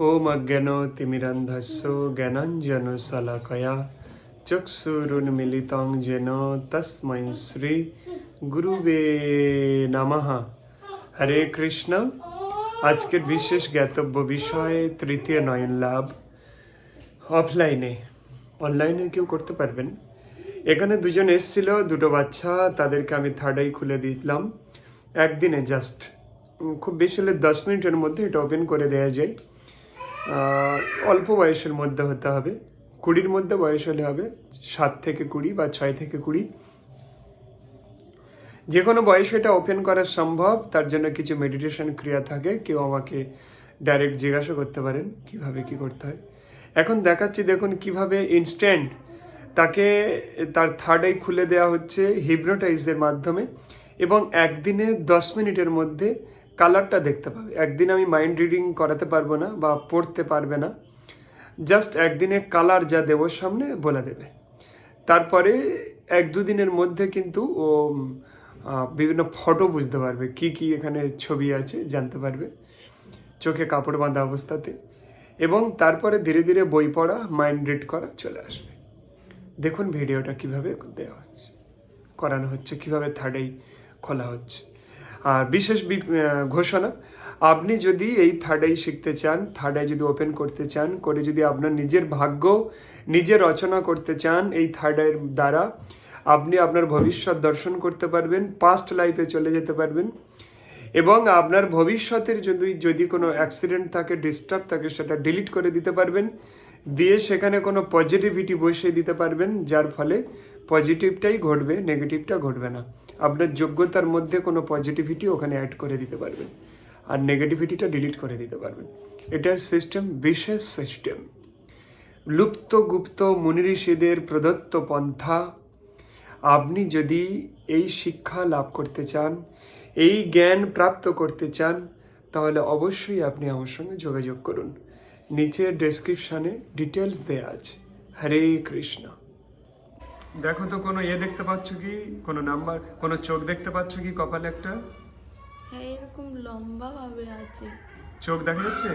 ওম অজ্ঞান তিমিরন্ধস্য জ্ঞানাঞ্জন শলাকয়া চক্ষুরুন্মিলিতং যেন তস্मै শ্রী গুরুবে নমঃ হরে কৃষ্ণ আজকের বিশেষ জ্ঞাতব্য বিষয় তৃতীয় নয়ন লাভ অফলাইনে অনলাইনে কেউ করতে পারবেন এখানে দুজন এসেছিল, দুটো বাচ্চা, তাদেরকে আমি থার্ড আই খুলে দিলাম। একদিনে জাস্ট খুব বেশি হলে দশ মিনিটের মধ্যে এটা ওপেন করে দেওয়া যায়। অল্প বয়সের মধ্যে হতে হবে। কুড়ির মধ্যে বয়স হলে হবে সাত থেকে কুড়ি বা ছয় থেকে কুড়ি। যে কোনো বয়সে এটা ওপেন করা সম্ভব, তার জন্য কিছু মেডিটেশন ক্রিয়া থাকে। কেউ আমাকে ডাইরেক্ট জিজ্ঞাসা করতে পারেন কীভাবে কি করতে হয়। এখন দেখাচ্ছি দেখুন কীভাবে ইনস্ট্যান্ট তাকে তার থার্ড আই খুলে দেওয়া হচ্ছে হিপনোটাইজের মাধ্যমে। এবং একদিনে দশ মিনিটের মধ্যে কালারটা দেখতে পাবে। একদিন আমি মাইন্ড রিডিং করাতে পারব না বা পড়তে পারবে না। জাস্ট একদিনে কালার যা দেবো সামনে বলে দেবে। তারপরে এক দুদিনের মধ্যে কিন্তু ও বিভিন্ন ফটো বুঝতে পারবে, কি কি এখানে ছবি আছে, জানতে পারবে। চোখে কাপড় বাঁধা অবস্থাতে। এবং তারপরে ধীরে ধীরে বই পড়া মাইন্ড রিড করা চলে আসবে। দেখুন ভিডিওটা কীভাবে দেওয়া হচ্ছে, করানো হচ্ছে, কীভাবে থার্ডেই খোলা হচ্ছে। আর বিশেষ ঘোষণা, আপনি যদি এই থার্ড আই শিখতে চান থার্ড আই যদি ওপেন করতে চান, করে যদি আপনার নিজের ভাগ্য নিজে রচনা করতে চান এই থার্ড আইয়ের দ্বারা, আপনি আপনার ভবিষ্যৎ দর্শন করতে পারবেন পাস্ট লাইফে চলে যেতে পারবেন। এবং আপনার ভবিষ্যতের যদি যদি কোনো অ্যাক্সিডেন্ট থাকে ডিস্টার্ব থাকে, সেটা ডিলিট করে দিতে পারবেন। দিয়ে সেখানে কোনো পজিটিভিটি বসিয়ে দিতে পারবেন, যার ফলে পজিটিভটাই ঘটবে নেগেটিভটা ঘটবে না। আপনার যোগ্যতার মধ্যে কোনো পজিটিভিটি ওখানে অ্যাড করে দিতে পারবেন। আর নেগেটিভিটিটা ডিলিট করে দিতে পারবেন। এটার সিস্টেম বিশেষ সিস্টেম লুপ্ত গুপ্ত মুনি ঋষিদের প্রদত্ত পন্থা, আপনি যদি এই শিক্ষা লাভ করতে চান, এই জ্ঞান প্রাপ্ত করতে চান, তাহলে অবশ্যই আপনি আমার সঙ্গে যোগাযোগ করুন। নিচে ডেসক্রিপশানে ডিটেলস দেওয়া আছে। হরে কৃষ্ণ। দেখো তো কোনো ইয়ে দেখতে পাচ্ছ কি? কোনো নাম্বার? কোনো চোখ দেখতে পাচ্ছ কি কপালে একটা? হ্যাঁ এরকম লম্বা ভাবে আছে। চোখ দেখা যাচ্ছে?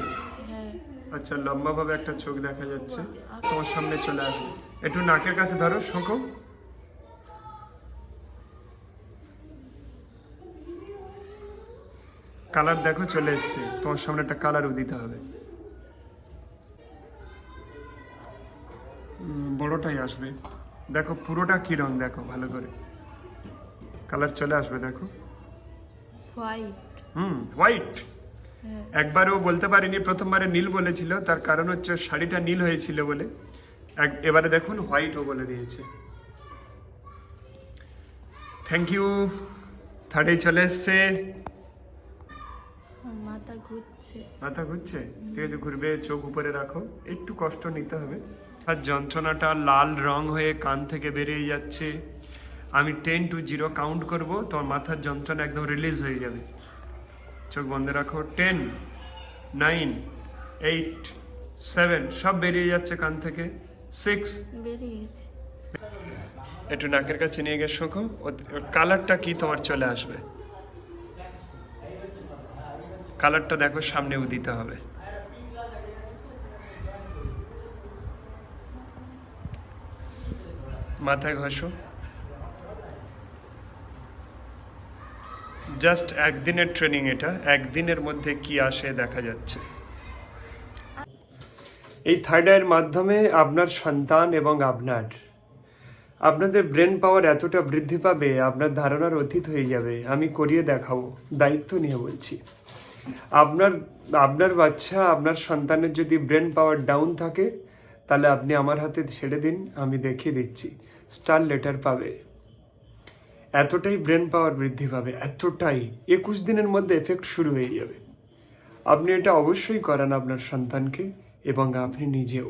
হ্যাঁ। আচ্ছা লম্বাভাবে একটা চোখ দেখা যাচ্ছে। তোমার সামনে চলে আসবে। একটু নাকের কাছে ধরো শোকো। কালার দেখো চলে এসছে। তোমার সামনে একটা কালার দিতে হবে। বড়টাই আসবে। দেখো পুরোটা কি রং দেখো ভালো করে। কালার চলে আসবে দেখো। হোয়াইট হুম হোয়াইট হ্যাঁ। একবারও বলতে পারিনি প্রথমবারে নীল বলেছিল তার কারণ হচ্ছে শাড়িটা নীল হয়েছিল বলে। এক- এবারে দেখুন হোয়াইটও বলে দিয়েছে। থ্যাংক ইউ থার্ডে চলে এসছে। ঘুরছে। মাথা ঘুরছে? ঠিক আছে ঘুরবে চোখ উপরে রাখো। একটু কষ্ট নিতে হবে। আর যন্ত্রণাটা লাল রং হয়ে কান থেকে বেরিয়ে যাচ্ছে। আমি টেন টু জিরো কাউন্ট করব তোমার মাথার যন্ত্রণা একদম রিলিজ হয়ে যাবে। চোখ বন্ধ রাখো। টেন নাইন এইট সেভেন সব বেরিয়ে যাচ্ছে কান থেকে। সিক্স একটু নাকের কাছে নিয়ে গিয়ে শোকো কালারটা কি তোমার চলে আসবে? কালারটা দেখো সামনে উদিতে হবে। মাথায় ঘষো। জাস্ট একদিনের ট্রেনিং এটা, একদিনের মধ্যে কি আসে দেখা যাচ্ছে। এই থার্ড আইয়ের মাধ্যমে আপনার সন্তান এবং আপনার, আপনাদের ব্রেন পাওয়ার এতটা বৃদ্ধি পাবে, আপনার ধারণার অতীত হয়ে যাবে। আমি করিয়ে দেখাবো, দায়িত্ব নিয়ে বলছি। আপনার আপনার বাচ্চা, আপনার সন্তানের যদি ব্রেন পাওয়ার ডাউন থাকে, তাহলে আপনি আমার হাতে ছেড়ে দিন, আমি দেখিয়ে দিচ্ছি। স্টার লেটার পাবে। এতটাই ব্রেন পাওয়ার বৃদ্ধি পাবে, এতটাই। একুশ দিনের মধ্যে এফেক্ট শুরু হয়ে যাবে। আপনি এটা অবশ্যই করান আপনার সন্তানকে, এবং আপনি নিজেও।